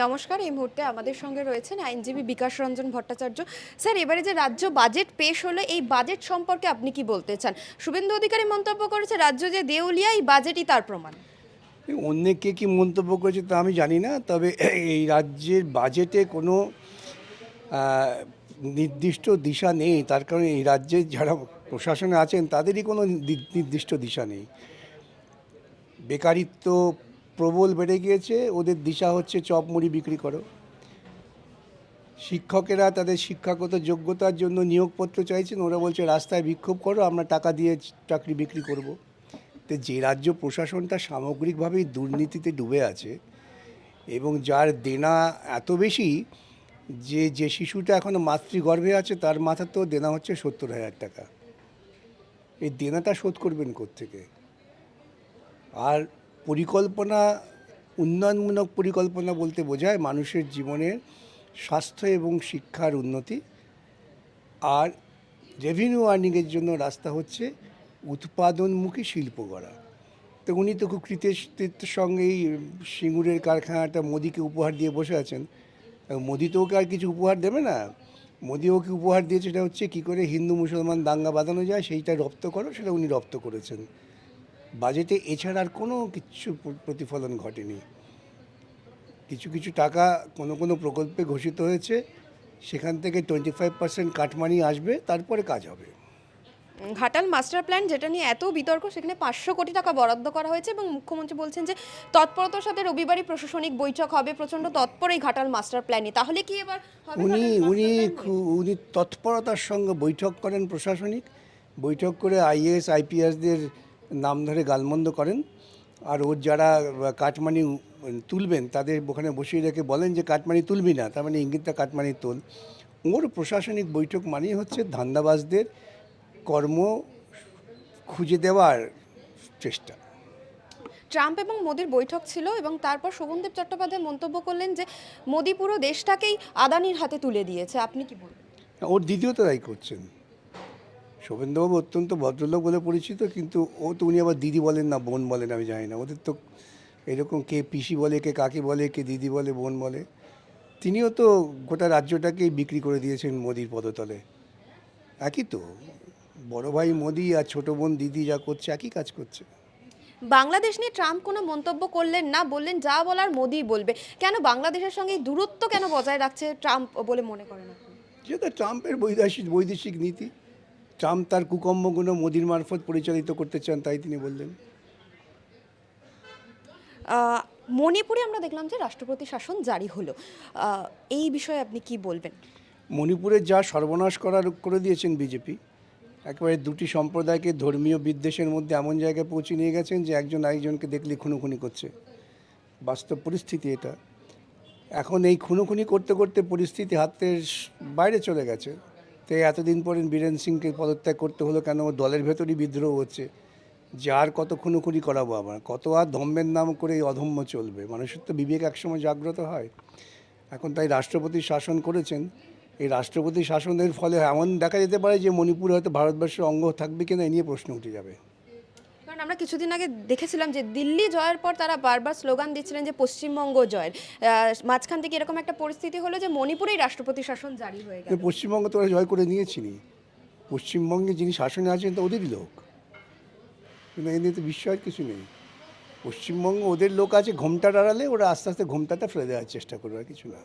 নমস্কার, এই মুহূর্তে আমাদের সঙ্গে রয়েছেন আইনজীবী বিকাশ রঞ্জন ভট্টাচার্য। স্যার, এবারে যে রাজ্য বাজেট পেশ হলো, এই বাজেট সম্পর্কে আপনি কি বলতে চান? শুভেন্দু অধিকারী মন্তব্য করেছে রাজ্য যে দেউলিয়া, এই বাজেটই তার প্রমাণ। অন্য কে কী মন্তব্য করেছে তা আমি জানি না, তবে এই রাজ্যের বাজেটে কোনো নির্দিষ্ট দিশা নেই। তার কারণে এই রাজ্যের যারা প্রশাসনে আছেন, তাদেরই কোনো নির্দিষ্ট দিশা নেই। বেকারিত্ব প্রবল বেড়ে গিয়েছে, ওদের দিশা হচ্ছে চপ মুড়ি বিক্রি করো। শিক্ষকেরা তাদের শিক্ষাগত যোগ্যতার জন্য নিয়োগপত্র চাইছেন, ওরা বলছে রাস্তায় বিক্ষোভ করো, আমরা টাকা দিয়ে চাকরি বিক্রি করব। তো যে রাজ্য প্রশাসনটা সামগ্রিকভাবেই দুর্নীতিতে ডুবে আছে, এবং যার দেনা এত বেশি যে যে শিশুটা এখনও মাতৃগর্ভে আছে, তার মাথা তো দেনা হচ্ছে সত্তর হাজার টাকা। এই দেনাটা শোধ করবেন থেকে আর পরিকল্পনা, উন্নয়নমূলক পরিকল্পনা বলতে বোঝায় মানুষের জীবনের স্বাস্থ্য এবং শিক্ষার উন্নতি। আর রেভিনিউ আর্নিংয়ের জন্য রাস্তা হচ্ছে উৎপাদনমুখী শিল্প গড়া। তো উনি তো খুব কৃতিত্বের সঙ্গেই, সিঙ্গুরের কারখানাটা মোদিকে উপহার দিয়ে বসে আছেন। মোদি তো ওকে আর কিছু উপহার দেবে না। মোদি ওকে উপহার দিয়েছে, সেটা হচ্ছে কী করে হিন্দু মুসলমান দাঙ্গা বাঁধানো যায়, সেইটা রপ্ত করো, সেটা উনি রপ্ত করেছেন। বাজেটে এছাড়া আর কোনো কিছু প্রতিফলন ঘটেনি। কিছু কিছু টাকা কোনো কোনো প্রকল্পে ঘোষিত হয়েছে সেখান থেকে টোয়েন্টি ফাইভ পার্সেন্ট কাটমানি আসবে তারপরে কাজ হবে। ঘাটাল মাস্টার প্ল্যান যেটা নিয়ে এত বিতর্ক সেখানে পাঁচশো কোটি টাকা বরাদ্দ করা হয়েছে এবং মুখ্যমন্ত্রী বলছেন যে তৎপরতার সাথে রবিবারই প্রশাসনিক বৈঠক হবে প্রচণ্ড তৎপর এই ঘাটাল মাস্টার প্ল্যানই। তাহলে কি এবার উনি উনি উনি তৎপরতার সঙ্গে বৈঠক করেন প্রশাসনিক। বৈঠক করে আইএস আইপিএসদের নাম ধরে গালমন্দ করেন। আর ওর যারা কাটমানি তুলবেন তাদের ওখানে বসিয়ে রেখে বলেন যে কাটমানি তুলবি না। তার মানে ইঙ্গিতটা কাটমানি তোল। ওর প্রশাসনিক বৈঠক মানেই হচ্ছে ধান্দাবাজদের কর্ম খুঁজে দেওয়ার চেষ্টা। ট্রাম্প এবং মোদির বৈঠক ছিল এবং তারপর শোভনদেব চট্টোপাধ্যায় মন্তব্য করলেন যে মোদি পুরো দেশটাকেই আদানির হাতে তুলে দিয়েছে। আপনি কি বলবেন? ওর দ্বিতীয়ত তাই করছেন। শোভেন্দ্রবাবু অত্যন্ত ভদ্রলোক বলে পরিচিত কিন্তু ও তো উনি আবার দিদি বলেন না বোন বলেন আমি জানি না। ওদের তো এরকম কে পিসি বলে কে কাকে বলে কে দিদি বলে বোন বলে। তিনিও তো গোটা রাজ্যটাকেই বিক্রি করে দিয়েছেন মোদির পদতলে। একই তো বড় ভাই মোদি আর ছোট বোন দিদি যা করছে একই কাজ করছে। বাংলাদেশ নিয়ে ট্রাম্প কোনো মন্তব্য করলেন না বললেন যা বলার মোদি বলবে। কেন বাংলাদেশের সঙ্গে দূরত্ব কেন বজায় রাখছে ট্রাম্প বলে মনে করেন যেটা ট্রাম্পের বৈদেশিক বৈদেশিক নীতি। ট্রাম্প তার কুকম্মগুলো মোদির মারফত পরিচালিত করতে চান তাই তিনি বললেন। মণিপুরে আমরা দেখলাম যে রাষ্ট্রপতি শাসন জারি হলো। এই বিষয়ে আপনি কি বলবেন? মণিপুরে যা সর্বনাশ করার করে দিয়েছেন বিজেপি একেবারে দুটি সম্প্রদায়কে ধর্মীয় বিদ্বেষের মধ্যে এমন জায়গায় পৌঁছে নিয়ে গেছেন যে একজন আরেকজনকে দেখলে খুনোখুনি করছে। বাস্তব পরিস্থিতি এটা। এখন এই খুনোখুনি করতে করতে পরিস্থিতি হাতের বাইরে চলে গেছে। তো এতদিন পরে বীরেন সিংকে পদত্যাগ করতে হলো কেন? দলের ভেতরই বিদ্রোহ হচ্ছে। যে আর কত খুনোখুনি করাবো আবার? কত আর ধম্মের নাম করে এই অধম্য চলবে? মানুষের তো বিবেক একসময় জাগ্রত হয়। এখন তাই রাষ্ট্রপতি শাসন করেছেন। এই রাষ্ট্রপতি শাসনের ফলে এমন দেখা যেতে পারে যে মণিপুর হয়তো ভারতবর্ষের অঙ্গ থাকবে কিনা এ নিয়ে প্রশ্ন উঠে যাবে। কারণ আমরা কিছুদিন আগে দেখেছিলাম যে দিল্লি জয়ের পর তারা বারবার স্লোগান দিচ্ছিলেন যে পশ্চিমবঙ্গ জয়ের। মাঝখান থেকে এরকম একটা পরিস্থিতি হলো যে মণিপুরেই রাষ্ট্রপতি শাসন জারি হয়ে গেল। পশ্চিমবঙ্গ তো জয় করে নিয়েছিনি। পশ্চিমবঙ্গে যিনি শাসনে আছেন তো ওদেরই লোক। কিন্তু এ নিয়ে তো বিস্ময়ের কিছু নেই। পশ্চিমবঙ্গ ওদের লোক আছে, ঘোমটা আড়ালে ওরা আস্তে আস্তে ঘোমটাটা ফেলে দেওয়ার চেষ্টা করবে আর কিছু না।